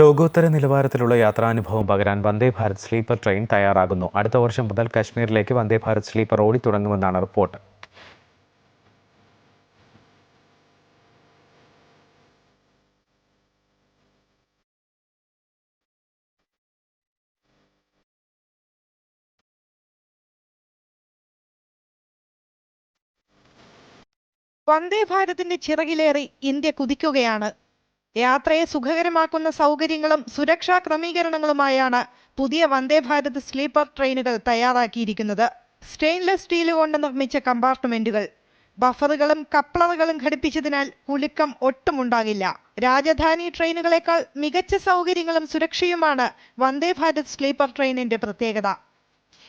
ലോകോത്തര നിലവാരത്തിലുള്ള യാത്രാനുഭവം പകരാൻ വന്ദേ ഭാരത് സ്ലീപ്പർ ട്രെയിൻ തയ്യാറാകുന്നു. അടുത്ത വർഷം മുതൽ കശ്മീരിലേക്ക് വന്ദേ ഭാരത് സ്ലീപ്പർ ഓടിത്തുടങ്ങുമെന്നാണ് റിപ്പോർട്ട്. വന്ദേ ഭാരതിന്റെ ചിറകിലേറി ഇന്ത്യ കുതിക്കുകയാണ് യാത്രയെ സുഖകരമാക്കുന്ന സൗകര്യങ്ങളും സുരക്ഷാ ക്രമീകരണങ്ങളുമായാണ് പുതിയ വന്ദേ ഭാരത് സ്ലീപ്പർ ട്രെയിനുകൾ തയ്യാറാക്കിയിരിക്കുന്നത്. സ്റ്റെയിൻലെസ് സ്റ്റീൽ കൊണ്ട് നിർമ്മിച്ച കമ്പാർട്ട്മെന്റുകൾ. ബഫറുകളും കപ്ലറുകളും ഘടിപ്പിച്ചതിനാൽ കുലുക്കം ഒട്ടും ഉണ്ടാകില്ല രാജധാനി ട്രെയിനുകളെക്കാൾ മികച്ച സൗകര്യങ്ങളും സുരക്ഷയുമാണ് വന്ദേ ഭാരത് സ്ലീപ്പർ ട്രെയിനിന്റെ പ്രത്യേകത.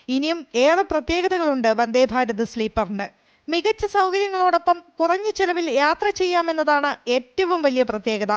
ഇനിയും ഏറെ പ്രത്യേകതകളുണ്ട് വന്ദേ ഭാരത് സ്ലീപ്പറിന്. മികച്ച സൗകര്യങ്ങളോടൊപ്പം കുറഞ്ഞ ചെലവിൽ യാത്ര ചെയ്യാമെന്നതാണ് ഏറ്റവും വലിയ പ്രത്യേകത.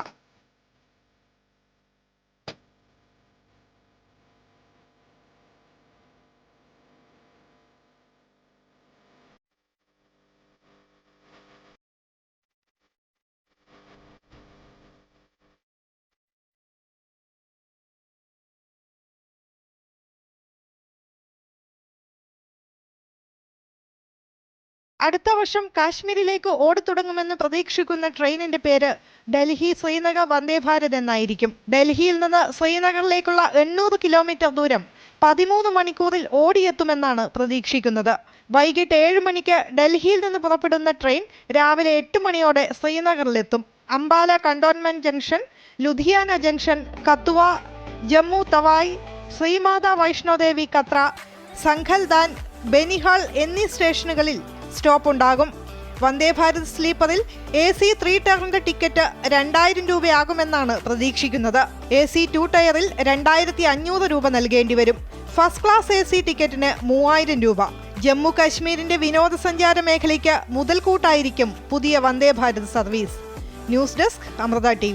അടുത്ത വർഷം കാശ്മീരിലേക്ക് ഓടിത്തുടങ്ങുമെന്ന് പ്രതീക്ഷിക്കുന്ന ട്രെയിനിന്റെ പേര് ഡൽഹി ശ്രീനഗർ വന്ദേ ഭാരത് എന്നായിരിക്കും. ഡൽഹിയിൽ നിന്ന് ശ്രീനഗറിലേക്കുള്ള എണ്ണൂറ് കിലോമീറ്റർ ദൂരം പതിമൂന്ന് മണിക്കൂറിൽ ഓടിയെത്തുമെന്നാണ് പ്രതീക്ഷിക്കുന്നത്. വൈകിട്ട് ഏഴ് മണിക്ക് ഡൽഹിയിൽ നിന്ന് പുറപ്പെടുന്ന ട്രെയിൻ രാവിലെ എട്ട് മണിയോടെ ശ്രീനഗറിലെത്തും. Ambala cantonment junction Ludhiana junction Kathua Jammu Tawi Shri Mata Vaishno Devi കത്ര സംഖൽദാൻ ബെനിഹാൾ എന്നീ സ്റ്റേഷനുകളിൽ സ്റ്റോപ്പ് ഉണ്ടാകും വന്ദേ ഭാരത് സ്ലീപ്പറിൽ എ സി ത്രീ ടയറിന്റെ ടിക്കറ്റ് രണ്ടായിരം രൂപയാകുമെന്നാണ് പ്രതീക്ഷിക്കുന്നത്. എ സി ടു ടയറിൽ രണ്ടായിരത്തി അഞ്ഞൂറ് രൂപ നൽകേണ്ടി വരും. ഫസ്റ്റ് ക്ലാസ് എ സി ടിക്കറ്റിന് മൂവായിരം രൂപ. ജമ്മു കാശ്മീരിന്റെ വിനോദസഞ്ചാര മേഖലയ്ക്ക് മുതൽക്കൂട്ടായിരിക്കും പുതിയ Vande Bharat service. News desk Amrita T